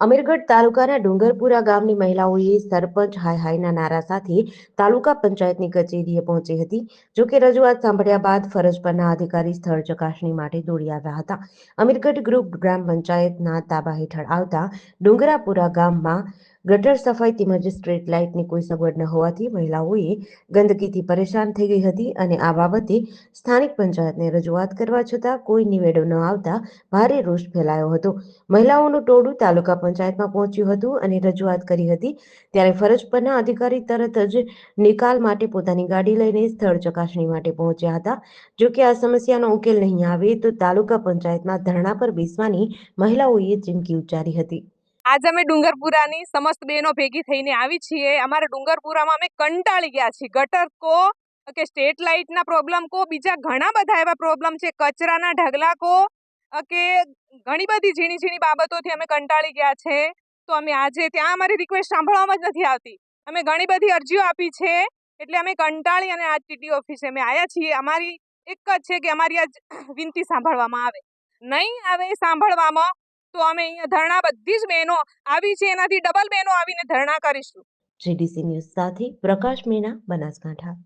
અમીરગઢ તાલુકાના ડુંગરપુરા ગામની મહિલાઓએ સરપંચ હાય હાયના નારા સાથે તાલુકા પંચાયતની કચેરીએ પહોંચી હતી, જો કે રજૂઆત સાંભળ્યા બાદ ફરજ પરના અધિકારી સ્થળ ચકાસણી માટે દોડી આવ્યા હતા. અમીરગઢ ગ્રુપ ગ્રામ પંચાયતના તાબા હેઠળ આવતા ડુંગરાપુરા ગામમાં ગટર સફાઈ તેમજ સ્ટ્રીટ લાઇટની કોઈ સગવડ ન હોવાથી મહિલાઓએ ગંદકીથી પરેશાન થઈ ગઈ હતી અને આ બાબતે સ્થાનિક પંચાયતને રજૂઆત કરવા છતાં કોઈ નિવેડો ન આવતા ભારે રોષ ફેલાયો હતો. મહિલાઓનું ટોળું તાલુકા પંચાયતમાં પહોંચ્યું હતું અને રજૂઆત કરી હતી. ત્યારે ફરજ પરના અધિકારી તરત જ નિકાલ માટે પોતાની ગાડી લઈને સ્થળ ચકાસણી માટે પહોંચ્યા હતા. જો કે આ સમસ્યાનો ઉકેલ નહીં આવે તો તાલુકા પંચાયતમાં ધરણા પર બેસવાની મહિલાઓએ ચીમકી ઉચ્ચારી હતી. આજ અમે ડુંગરપુરાની સમસ્ત બહેનો ભેગી થઈને આવી છીએ. અમારા ડુંગરપુરામાં અમે કંટાળી ગયા છીએ. ગટર કો કે સ્ટેટ લાઇટના પ્રોબ્લેમ કો, બીજા ઘણા બધા એવા પ્રોબ્લેમ છે. કચરાના ઢગલા કો, કે ઘણી બધી ઝીણી ઝીણી બાબતોથી અમે કંટાળી ગયા છે. તો અમે આજે ત્યાં અમારી રિક્વેસ્ટ સાંભળવામાં જ નથી આવતી. અમે ઘણી બધી અરજીઓ આપી છે. એટલે અમે કંટાળી અને આજ ઓફિસે અમે આવ્યા છીએ. અમારી એક જ છે કે અમારી આજ વિનંતી સાંભળવામાં આવે. નહીં આવે સાંભળવામાં તો અમે અહીંયા ધરણા બધી જ બહેનો આવી છે, એનાથી ડબલ બહેનો આવીને ધરણા કરીશું. જીડીસી ન્યૂઝ સાથે પ્રકાશ મેના, બનાસકાંઠા.